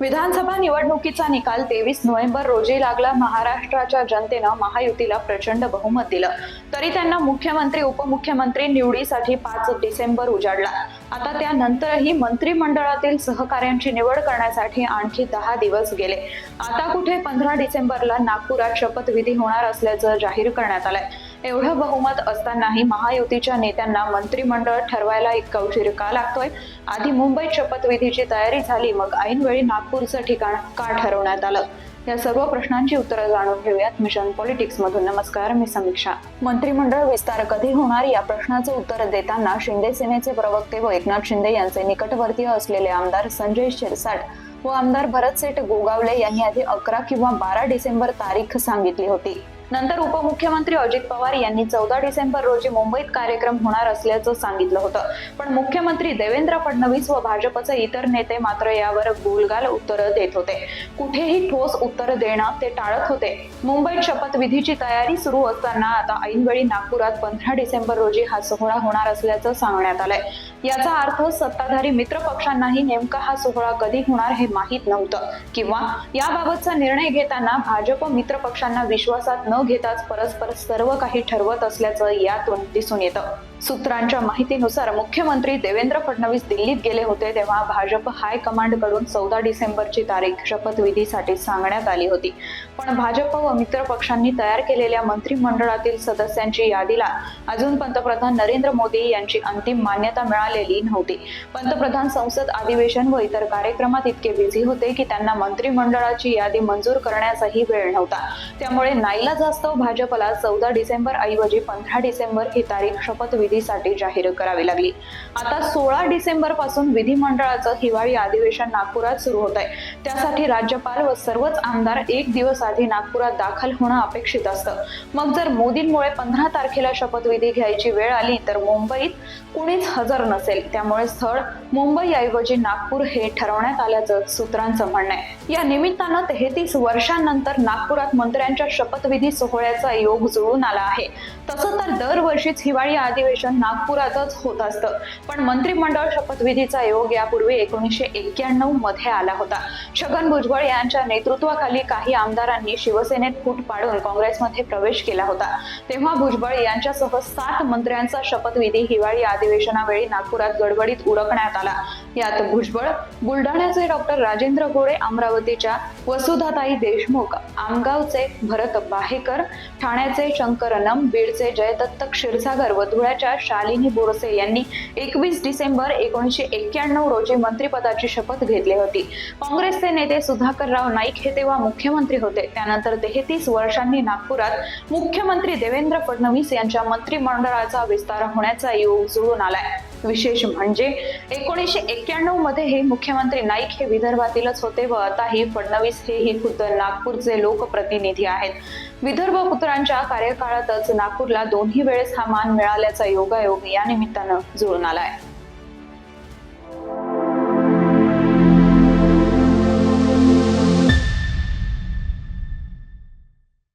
विधानसभा निवडणुकीचा निकाल तेवीस नोव्हेंबर रोजी लागला. महाराष्ट्राच्या जनतेनं महायुतीला प्रचंड बहुमत दिलं. तरी त्यांना मुख्यमंत्री उपमुख्यमंत्री निवडीसाठी पाच डिसेंबर उजाडला. आता त्यानंतरही मंत्रिमंडळातील सहकाऱ्यांची निवड करण्यासाठी आणखी दहा दिवस गेले. आता कुठे पंधरा डिसेंबरला नागपुरात शपथविधी होणार असल्याचं जाहीर करण्यात आलंय. एवढं बहुमत असतानाही महायुतीच्या नेत्यांना मंत्रिमंडळ ठरवायला इतका उशीर का लागतोय? आधी मुंबईत शपथविधीची तयारी झाली मग ऐनवेळी नागपूरचं ठिकाण का ठरवण्यात आलं? या सर्व प्रश्नांची उत्तरं जाणून घेऊयात मिशन पॉलिटिक्स मधून नमस्कार मी समीक्षा. मंत्रिमंडळ विस्तार कधी होणार या प्रश्नाचं उत्तर देताना शिंदे सेनेचे प्रवक्ते व एकनाथ शिंदे यांचे निकटवर्तीय असलेले आमदार संजय शिरसाट व आमदार भरतसेठ गोगावले यांनी आधी अकरा किंवा बारा डिसेंबर तारीख सांगितली होती. नंतर उपमुख्यमंत्री अजित पवार यांनी चौदा डिसेंबर रोजी मुंबईत कार्यक्रम होणार असल्याचं सांगितलं होतं. पण मुख्यमंत्री देवेंद्र फडणवीस व भाजपचे इतर नेते मात्र यावर गोलगाल उत्तरं देत होते. कुठेही ठोस उत्तर देणं ते टाळत होते. मुंबईत शपथविधीची तयारी सुरू असताना आता ऐनवेळी नागपुरात पंधरा डिसेंबर रोजी हा सोहळा होणार असल्याचं सांगण्यात आलंय. याचा अर्थ सत्ताधारी मित्र पक्षांनाही नेमका हा सोहळा कधी होणार हे माहीत नव्हतं. किंवा याबाबतचा निर्णय घेताना भाजप मित्र पक्षांना विश्वासात न घेताच परस्पर सर्व काही ठरवत असल्याचं यातून दिसून येतं. सूत्रांच्या माहितीनुसार मुख्यमंत्री देवेंद्र फडणवीस दिल्लीत गेले होते तेव्हा भाजप हायकमांडकडून चौदा डिसेंबरची तारीख शपथविधीसाठी सांगण्यात आली होती. पण भाजप व मित्र पक्षांनी तयार केलेल्या मंत्रिमंडळातील सदस्यांची यादीला अजून पंतप्रधान नरेंद्र मोदी यांची अंतिम मान्यता मिळालेली नव्हती. पंतप्रधान संसद अधिवेशन व इतर कार्यक्रमात इतके बिझी होते की त्यांना मंत्रिमंडळाची यादी मंजूर करण्याचाही वेळ नव्हता. त्यामुळे नाईलाज नाईलाजास्तव भाजपला चौदा डिसेंबर ऐवजी पंधरा डिसेंबर ही तारीख शपथविधीसाठी जाहीर करावी लागली. आता सोळा डिसेंबरपासून विधिमंडळाचं हिवाळी अधिवेशन नागपुरात सुरू होत आहे. त्यासाठी राज्यपाल व सर्वच आमदार एक दिवस आधी नागपुरात दाखल होणं अपेक्षित असतं. मग जर मोदींमुळे पंधरा तारखेला शपथविधी घ्यायची वेळ आली तर मुंबईत कुणीच हजर नसेल. त्यामुळे स्थळ मुंबई ऐवजी नागपूर हे ठरवण्यात आल्याचं सूत्रांचं म्हणणं आहे. या निमित्तानं तेहतीस वर्षांनंतर नागपुरात मंत्र्यांच्या शपथविधी सोहळ्याचा योग जुळून आला आहे. तसं तर दरवर्षीच हिवाळी अधिवेशन नागपुरातच होत असतं. पण मंत्रिमंडळ शपथविधीचा योग यापूर्वी एकोणीसशे एक्क्याण्णवमध्ये आला होता. छगन भुजबळ यांच्या नेतृत्वाखाली काही आमदारांनी शिवसेनेत फूट पाडून काँग्रेसमध्ये प्रवेश केला होता. तेव्हा भुजबळ यांच्यासह सात मंत्र्यांचा शपथविधी हिवाळी अधिवेशनावेळी नागपुरात गडबडीत उरकण्यात आला. यात भुजबळ बुलढाण्याचे डॉक्टर राजेंद्र गोळे अमरावतीच्या वसुधाताई देशमुख आमगावचे भरत बाहेकर ठाण्याचे शंकर नम बीडचे जयदत्त क्षीरसागर व धुळ्याच्या शालिनी बोरसे यांनी एकवीस डिसेंबर एकोणीसशे एक्क्याण्णव रोजी मंत्रिपदाची शपथ घेतली होती. काँग्रेसचे नेते सुधाकरराव नाईक हे तेव्हा मुख्यमंत्री होते. त्यानंतर तेहतीस वर्षांनी नागपुरात मुख्यमंत्री देवेंद्र फडणवीस यांच्या मंत्रिमंडळाचा विस्तार होण्याचा योग जुळून आलाय. विशेष म्हणजे एकोणीसशे एक्क्याण्णवमध्ये हे मुख्यमंत्री नाईक हे विदर्भातीलच होते व आता हे फडणवीस हेही खुद्द नागपूरचे लोकप्रतिनिधी आहेत. विदर्भ पुत्रांच्या कार्यकाळातच नागपूरला दोन्ही वेळेस हा मान मिळाल्याचा योगायोग या निमित्तानं जुळून आलाय.